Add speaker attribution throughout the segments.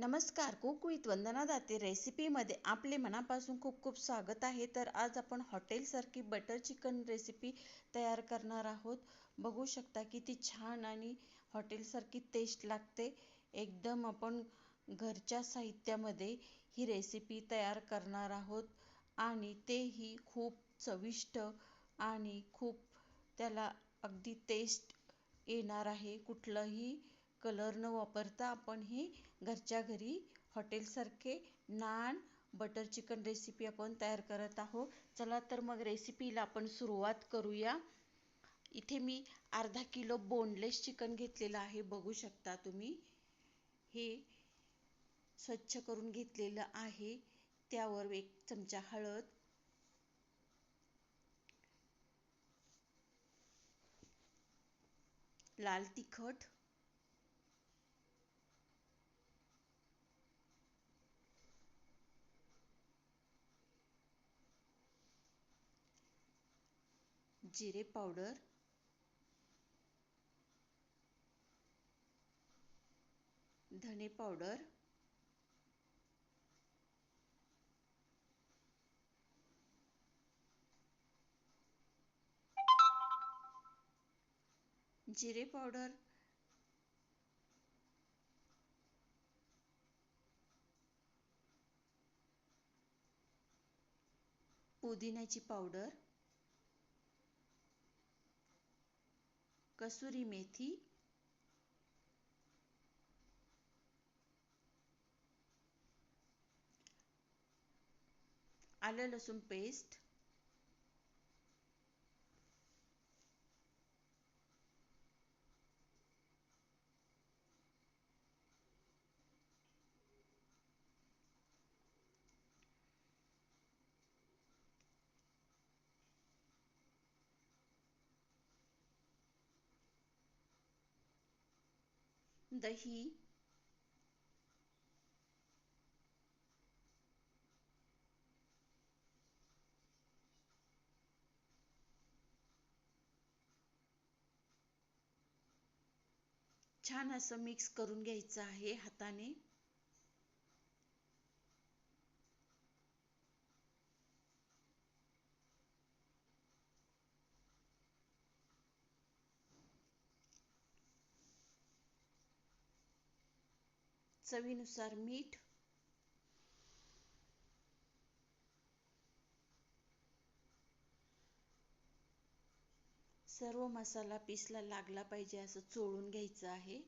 Speaker 1: नमस्कार cook with Vandana Date रेसिपीमध्ये आपले मनापासून खूप खूप स्वागत आहे. तर आज आपण हॉटेलसारखी बटर चिकन रेसिपी तयार करणार आहोत. बघू शकता किती छान आणि हॉटेलसारखी टेस्ट लागते. एकदम आपण घरच्या साहित्यामध्ये ही रेसिपी तयार करणार आहोत. आणि तेही खूप चविष्ट आणि खूप त्याला अगदी टेस्ट येणार आहे. कुठलंही कलर न वापरता आपण ही घरच्या घरी हॉटेलसारखे नान बटर चिकन रेसिपी आपण तयार करत आहोत. चला तर मग रेसिपीला आपण सुरुवात करूया. इथे मी अर्धा किलो बोनलेस चिकन घेतलेलं आहे बघू शकता तुम्ही. हे स्वच्छ करून घेतलेलं आहे. त्यावर एक चमचा हळद. लाल तिखट. जिरे पावडर. धने पावडर. जिरे पावडर. पुदिन्याची पावडर. कसुरी मेथी आलं लसूण पेस्ट दही छान असं मिक्स करून घ्यायचं आहे हाताने. चवीनुसार मीठ. सर्व मसाला पीसला लागला पाहिजे असं चोळून घ्यायचं आहे.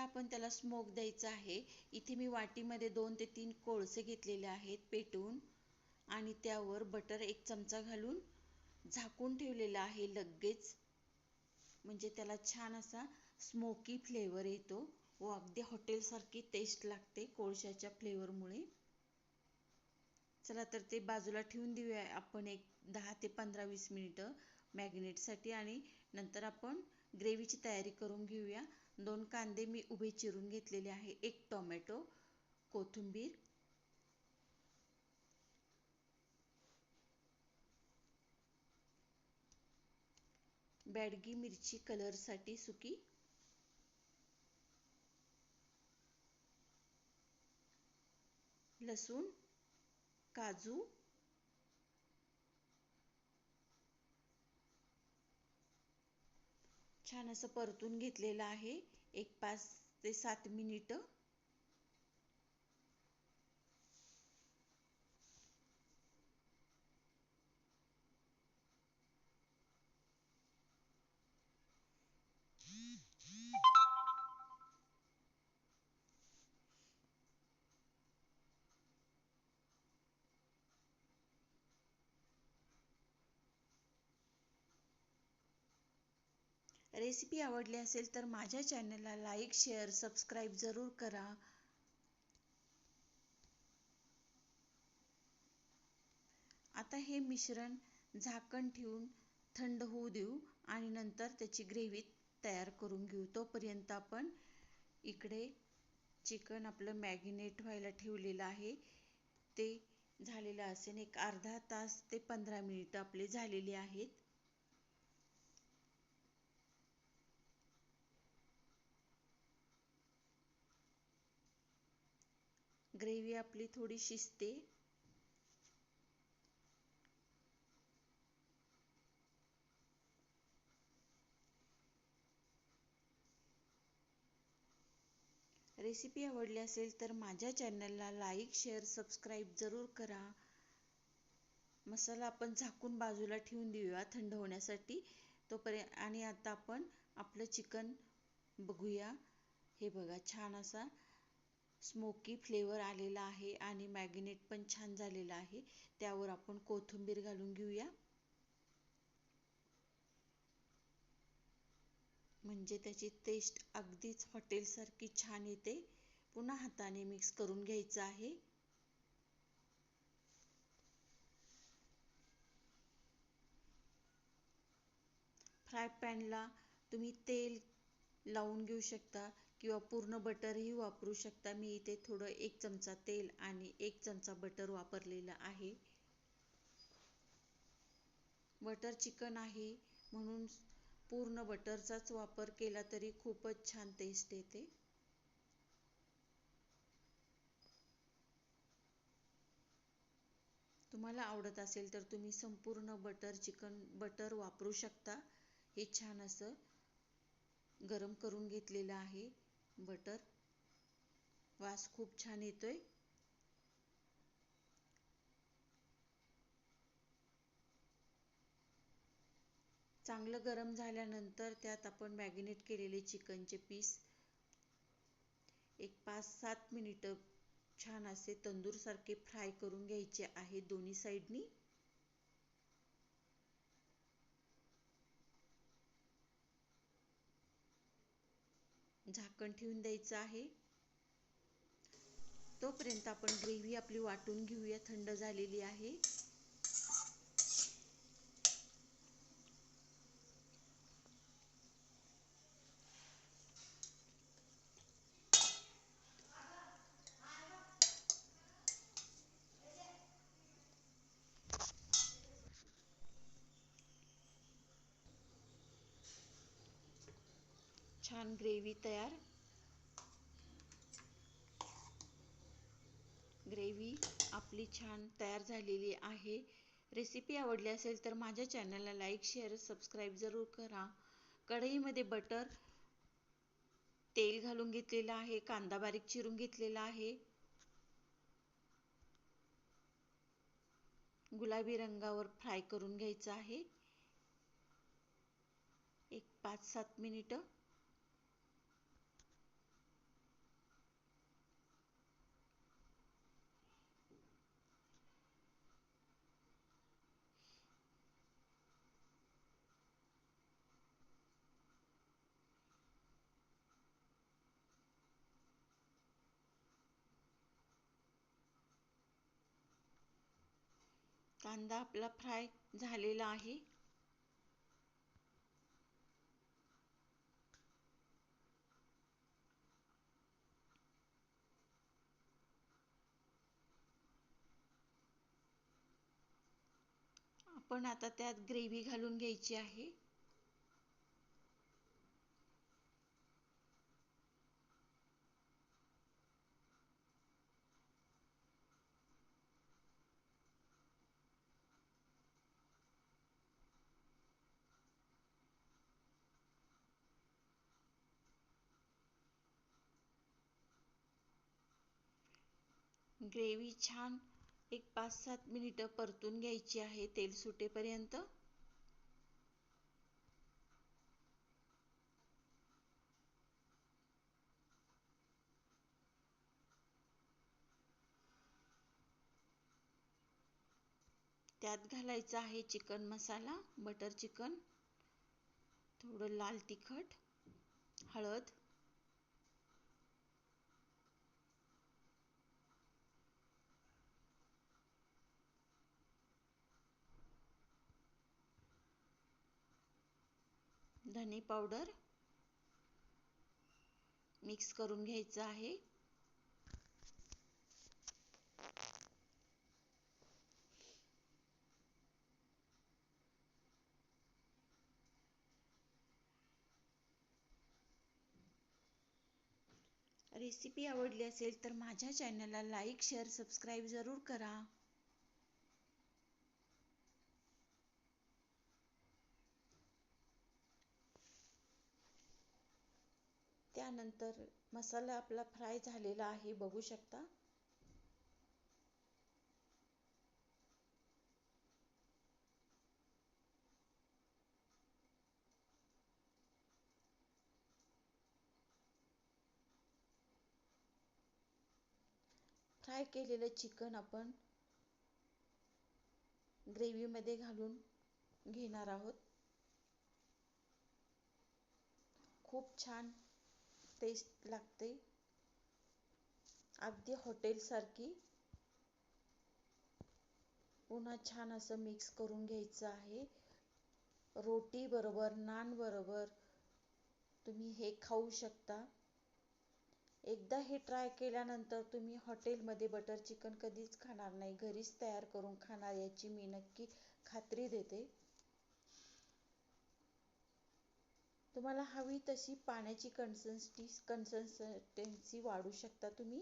Speaker 1: आता आपण त्याला स्मोक द्यायचा आहे. इथे मी वाटीमध्ये दोन ते तीन कोळसे घेतलेले आहेत पेटवून आणि त्यावर बटर एक चमचा घालून झाकून ठेवलेला आहे लगेच. म्हणजे त्याला छान असा स्मोकी फ्लेवर येतो. व अगदी हॉटेलसारखी टेस्ट लागते कोळशाच्या फ्लेवरमुळे चला तर ते बाजूला ठेवून देऊया आपण एक दहा ते पंधरा वीस मिनिटं मॅग्नेटसाठी आणि नंतर आपण ग्रेव्हीची तयारी करून घेऊया. दोन कांदे मी उभे चिरून घेतलेले आहे. एक टोमॅटो कोथिंबीर बॅडगी मिरची कलरसाठी सुकी लसूण काजू छान असं परतून घेतलेलं आहे. एक पाच ते सात मिनिटं. रेसिपी आवडली असेल तर माझ्या चॅनलला लाईक शेअर सबस्क्राईब जरूर करा. आता हे मिश्रण झाकण ठेवून थंड होऊ देऊ आणि नंतर त्याची ग्रेव्ही तयार करून घेऊ. तोपर्यंत आपण इकडे चिकन आपलं मॅगिनेट व्हायला ठेवलेलं आहे. ते झालेलं असेल एक अर्धा तास ते पंधरा मिनिट आपले झालेले आहेत. ग्रेव्ही आपली थोडी शिजते. रेसिपी आवडली असेल तर माझ्या चॅनलला लाईक शेअर सबस्क्राईब जरूर करा. मसाला आपण झाकून बाजूला ठेवून देऊया थंड होण्यासाठी. तोपर्यंत आणि आता आपण आपलं चिकन बघूया. हे बघा छान असा स्मोकी फ्लेवर आलेला आहे आणि मॅगिनेट पण छान झालेला आहे. त्यावर आपण कोथिंबीर घालून घेऊया. म्हणजे त्याची टेस्ट अगदीच हॉटेलसारखी छान येते. पुन्हा हाताने मिक्स करून घ्यायचं आहे. फ्राय पॅनला तुम्ही तेल लावून घेऊ शकता. किंवा पूर्ण बटरही वापरू शकता. मी इथे थोडं एक चमचा तेल आणि एक चमचा बटर वापरलेलं आहे. बटर चिकन आहे म्हणून पूर्ण बटरचाच वापर केला तरी खूपच छान टेस्ट येते. तुम्हाला आवडत असेल तर तुम्ही संपूर्ण बटर चिकन बटर वापरू शकता. हे छान असं गरम करून घेतलेलं आहे. बटर वास खूप छान येतोय. चांगलं गरम झाल्यानंतर त्यात आपण मॅगिनेट केलेले चिकनचे पीस. एक पाच सात मिनिटं छान असे तंदूर सारखे फ्राय करून घ्यायचे आहे दोन्ही साईडनी झाकण ठेवून द्यायचं आहे. तोपर्यंत आपण ग्रेव्ही आपली वाटून घेऊया. थंड झालेली आहे. छान ग्रेव्ही तयार. ग्रेव्ही आपली छान तयार झालेली आहे. रेसिपी आवडली असेल तर माझ्या चॅनलला लाईक शेअर सबस्क्राईब जरूर करा. कढईमध्ये बटर तेल घालून घेतलेलं आहे कांदा बारीक चिरून घेतलेला आहे. गुलाबी रंगावर फ्राय करून घ्यायचं आहे. एक पाच सात मिनिटं. कांदा आपला फ्राय झालेला आहे. आपण आता त्यात ग्रेव्ही घालून घ्यायची आहे. ग्रेव्ही छान एक पाच सात मिनिटं परतून घ्यायची आहे तेल सुटेपर्यंत. त्यात घालायचा आहे चिकन मसाला बटर चिकन थोडं लाल तिखट हळद धने पावडर मिक्स करून घ्यायचं आहे. रेसिपी आवडली असेल तर माझ्या चॅनलला लाईक शेअर सबस्क्राईब जरूर करा. त्यानंतर मसाला आपला फ्राय झालेला आहे बघू शकता. फ्राय केलेलं चिकन आपण ग्रेव्हीमध्ये घालून घेणार आहोत. खूप छान टेस्ट लागते. अगदी हॉटेलसारखी पुन्हा छान असं मिक्स करून घ्यायचं आहे. रोटी बरोबर नान बरोबर तुम्ही हे खाऊ शकता. एकदा हे ट्राय केल्यानंतर तुम्ही हॉटेलमध्ये बटर चिकन कधीच खाणार नाही. घरीच तयार करून खाणार याची मी नक्की खात्री देते. तुम्हाला हवी तशी पाण्याची कन्सन्स्टी कन्सन्सटेन्सी वाढू शकता तुम्ही.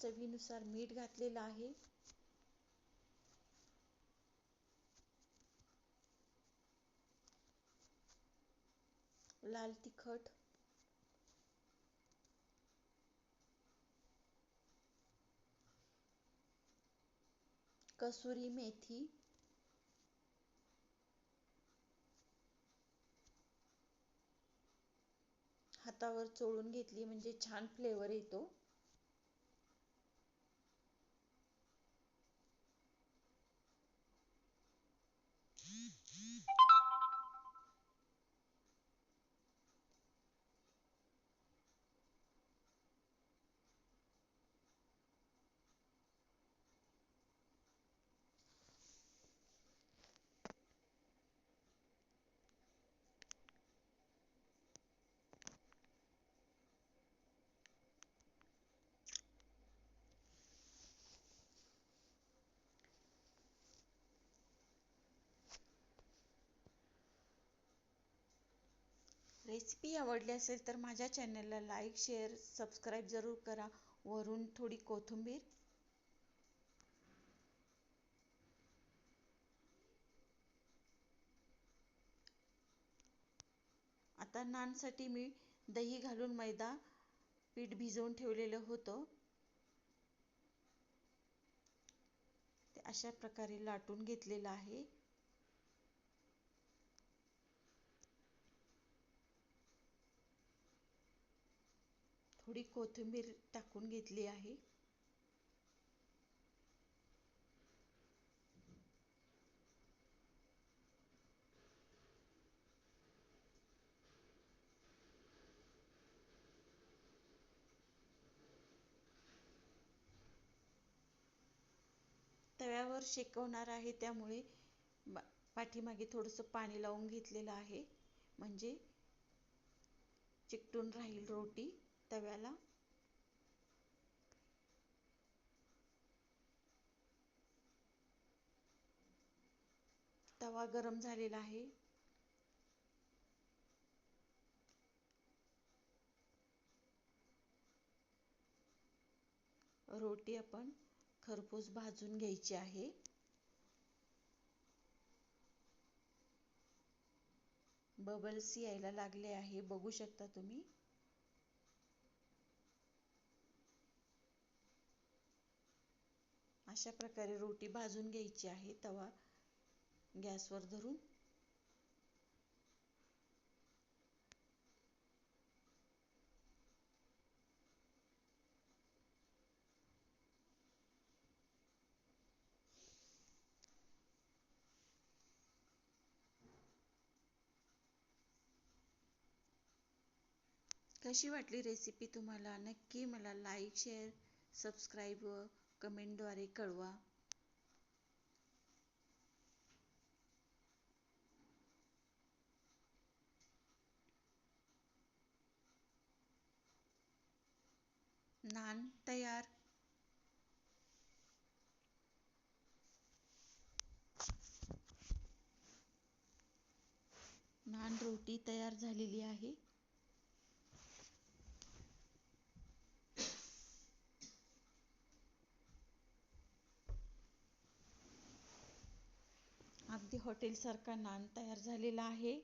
Speaker 1: चवीनुसार मीठ घातलेलं आहे. लाल तिखट. कसुरी मेथी. हातावर चोळून घेतली म्हणजे छान फ्लेवर येतो. रेसिपी आवडली असेल तर माझ्या चॅनलला लाईक शेअर सबस्क्राईब जरूर करा. वरून थोडी कोथिंबीर. आता नानसाठी मी दही घालून मैदा पीठ भिजवून ठेवलेलं होतं. ते अशा प्रकारे लाटून घेतलेलं आहे. थोडी कोथिंबीर टाकून घेतली आहे. तव्यावर शेकवणार आहे त्यामुळे पाठीमागे थोडंसं पाणी लावून घेतलेलं आहे. म्हणजे चिकटून राहील रोटी. तव्याला. तवा गरम झालेला आहे. रोटी आपण खरपूस भाजून घ्यायची आहे. बबल्स यायला लागले आहे. बघू शकता तुम्ही. अशा प्रकारे रोटी भाजून घ्यायची आहे. तवा गॅसवर धरून. कशी वाटली रेसिपी तुम्हाला? नक्की मला लाईक शेअर सबस्क्राईब व Comment द्वारे कळवा नान तयार नान रोटी तयार झालेली आहे. हॉटेलसारखा हॉटेल सारखा नान तयार झालेला आहे.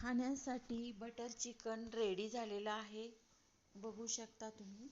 Speaker 1: खाण्यासाठी बटर चिकन रेडी झालेलं आहे. बघू शकता तुम्ही.